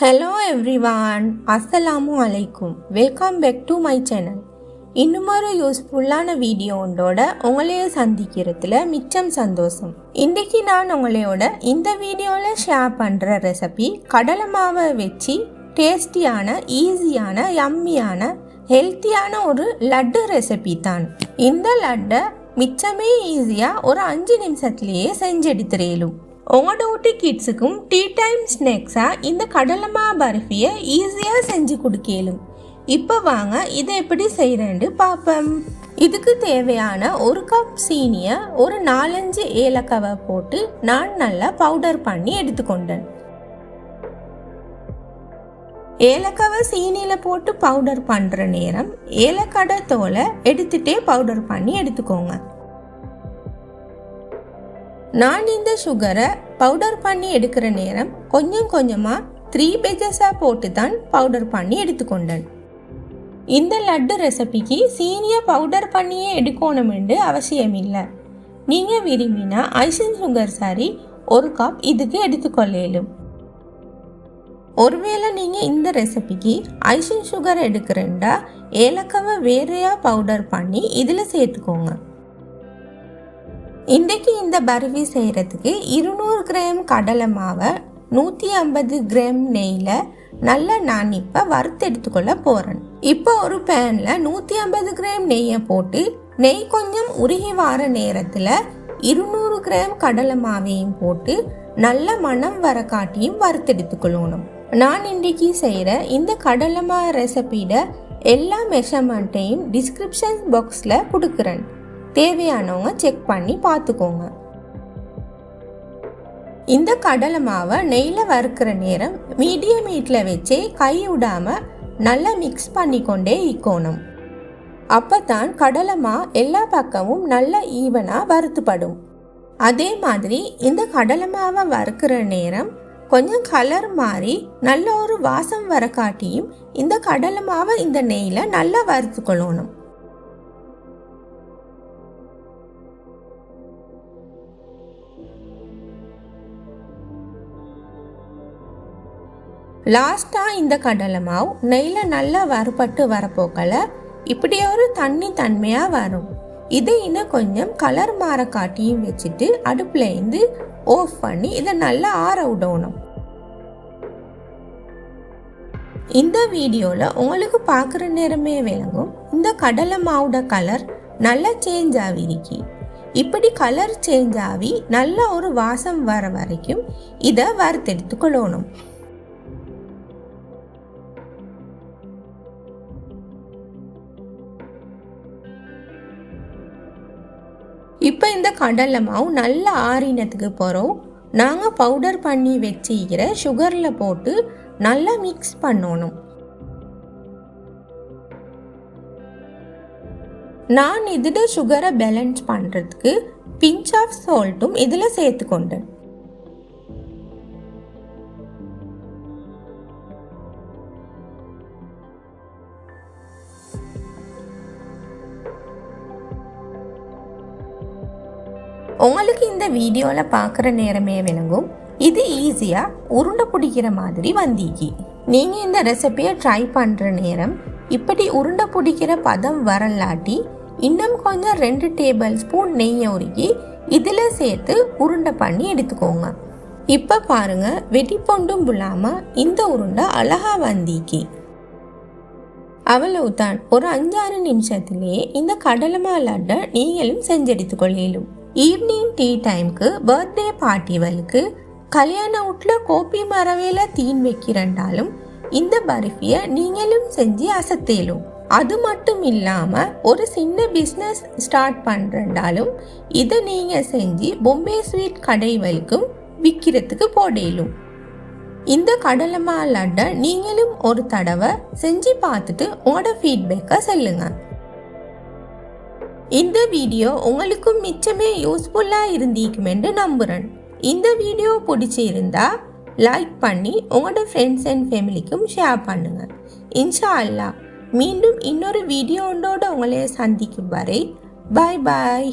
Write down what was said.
Hello everyone அஸ்ஸலாமு அலைக்கும் welcome back to my channel இன்னுமொரு யூஸ்ஃபுல்லான வீடியோண்டோட உங்களைய சந்திக்கிறதுல மிச்சம் சந்தோஷம். இன்றைக்கு நான் உங்களையோட இந்த வீடியோவில் ஷேர் பண்ணுற ரெசிபி கடலை மாவை வச்சு டேஸ்டியான ஈஸியான யம்மியான ஹெல்த்தியான ஒரு லட்டு ரெசிபி தான். இந்த லட்டை மிச்சமே ஈஸியாக ஒரு அஞ்சு நிமிஷத்துலேயே செஞ்செடுத்துறேலும் உங்களோட வீட்டு கிட்ஸுக்கும் டீ டைம் ஸ்நாக்ஸாக இந்த கடலைமா பர்ஃபியை ஈஸியாக செஞ்சு கொடுக்கலும். இப்போ வாங்க இதை எப்படி செய்கிறேன்னு பார்ப்போம் இதுக்கு தேவையான ஒரு கப் சீனியை ஒரு நாலஞ்சு ஏலக்காவை போட்டு நான் நல்லா பவுடர் பண்ணி எடுத்துக்கொண்டேன். ஏலக்காவை சீனியில் போட்டு பவுடர் பண்ணுற நேரம் ஏலக்கடை தோலை எடுத்துகிட்டே பவுடர் பண்ணி எடுத்துக்கோங்க. நான் இந்த சுகரை பவுடர் பண்ணி எடுக்கிற நேரம் கொஞ்சம் கொஞ்சமாக த்ரீ பேஜஸாக போட்டு தான் பவுடர் பண்ணி எடுத்துக்கொண்டேன். இந்த லட்டு ரெசிபிக்கு சீனியை பவுடர் பண்ணியே எடுக்கணுமென்று அவசியம் இல்லை நீங்கள் விரும்பினா ஐசிங் சுகர் சாரி ஒரு கப் இதுக்கு எடுத்துக்கொள்ளலும் ஒருவேளை நீங்கள் இந்த ரெசிபிக்கு ஐசிங் சுகர் எடுக்கிறேன்டா ஏலக்காவை வேறையாக பவுடர் பண்ணி இதில் சேர்த்துக்கோங்க. இன்றைக்கு இந்த பருவி செய்கிறதுக்கு இருநூறு கிராம் கடலை மாவை நூற்றி ஐம்பது கிராம் நெய்யில் நல்லா நான் இப்போ வறுத்து எடுத்துக்கொள்ள போகிறேன் இப்போ ஒரு பேனில் நூற்றி ஐம்பது கிராம் நெய்யை போட்டு நெய் கொஞ்சம் உருகி வார நேரத்தில் இருநூறு கிராம் கடலை மாவையும் போட்டு நல்ல மனம் வர காட்டியும் வறுத்தெடுத்துக்கொள்ளணும் நான் இன்றைக்கி செய்கிற இந்த கடலை மா ரெசிபியோட எல்லா மெஷர்மெண்ட்டையும் டிஸ்கிரிப்ஷன் பாக்ஸில் கொடுக்குறேன். தேவையானவங்க செக் பண்ணி பார்த்துக்கோங்க. இந்த கடலை மாவை நெய்யில் வறுக்கிற நேரம் மீடியம் ஹீட்டில் வச்சே கை விடாமல் நல்லா மிக்ஸ் பண்ணிக்கொண்டே இக்கோணும். அப்போ தான் கடலை மா எல்லா பக்கமும் நல்ல ஈவனாக வறுத்துப்படும். அதே மாதிரி இந்த கடலை மாவை வறுக்கிற நேரம் கொஞ்சம் கலர் மாறி நல்ல ஒரு வாசம் வர காட்டியும் இந்த கடலை மாவை இந்த நெய்யில் நல்லா வறுத்துக்கொள்ளணும். லாஸ்ட்டாக இந்த கடலை மாவு நெய்யில் நல்லா வறுபட்டு வரப்போக்கல இப்படி ஒரு தண்ணி தன்மையாக வரும். இதை இன்னும் கொஞ்சம் கலர் மாற காட்டியும் வச்சுட்டு அடுப்பில் இருந்து ஆஃப் பண்ணி இதை நல்லா ஆற விடணும். இந்த வீடியோவில் உங்களுக்கு பார்க்குற நேரமே விளங்கும். இந்த கடலை மாவோட கலர் நல்லா சேஞ்ச் ஆகிருக்கி இப்படி கலர் சேஞ்ச் ஆகி நல்ல ஒரு வாசம் வர வரைக்கும் இதை வறுத்தெடுத்து கொள்ளணும். இப்போ இந்த கடலை மாவு நல்ல ஆறினத்துக்கு போகிறோம் நாங்கள் பவுடர் பண்ணி வச்சுக்கிற சுகரில் போட்டு நல்லா மிக்ஸ் பண்ணணும். நான் இதில் சுகரை பேலன்ஸ் பண்ணுறதுக்கு பிஞ்ச் ஆஃப் சால்ட்டும் இதில் சேர்த்துக்கொண்டேன். உங்களுக்கு இந்த வீடியோவில் பார்க்குற நேரமே விளங்கும். இது ஈஸியாக உருண்டை பிடிக்கிற மாதிரி வந்திக்கி நீங்கள் இந்த ரெசிபியை ட்ரை பண்ணுற நேரம் இப்படி உருண்டை பிடிக்கிற பதம் வரலாட்டி இன்னும் கொஞ்சம் ரெண்டு டேபிள் ஸ்பூன் நெய்யை உருகி இதில் சேர்த்து உருண்டை பண்ணி எடுத்துக்கோங்க. இப்போ பாருங்கள் வெடிப்பொண்டும் புல்லாமல் இந்த உருண்டை அழகா வந்தீக்கி அவ்வளவுதான். ஒரு அஞ்சாறு நிமிஷத்துலேயே இந்த கடலமா லட்டை நீங்களும் செஞ்செடுத்து கொள்ளும் ஈவினிங் டீ டைம்க்கு பர்த்டே பார்ட்டிவலுக்கு கல்யாண வீட்டில் கோப்பி மரவேல தீன் வைக்கிறண்டாலும் இந்த பர்ஃபியை நீங்களும் செஞ்சு அசத்தேலும். அது மட்டும் இல்லாமல் ஒரு சின்ன பிஸ்னஸ் ஸ்டார்ட் பண்ணுறண்டாலும் இதை நீங்கள் செஞ்சு பொம்பே ஸ்வீட் கடைகளுக்கும் விற்கிறதுக்கு போடேலும். இந்த கடலைமா லட்டை நீங்களும் ஒரு தடவை செஞ்சு பார்த்துட்டு உங்களோட ஃபீட்பேக்கை சொல்லுங்கள் இந்த வீடியோ உங்களுக்கும் மிச்சமே யூஸ்ஃபுல்லாக இருந்திருக்குமென்று நம்புகிறேன் இந்த வீடியோ பிடிச்சிருந்தா லைக் பண்ணி உங்களோட ஃப்ரெண்ட்ஸ் அண்ட் ஃபேமிலிக்கும் ஷேர் பண்ணுங்கள் இன்ஷா அல்லா மீண்டும் இன்னொரு வீடியோண்டோட உங்களை சந்திக்கும் வரை பாய் பாய்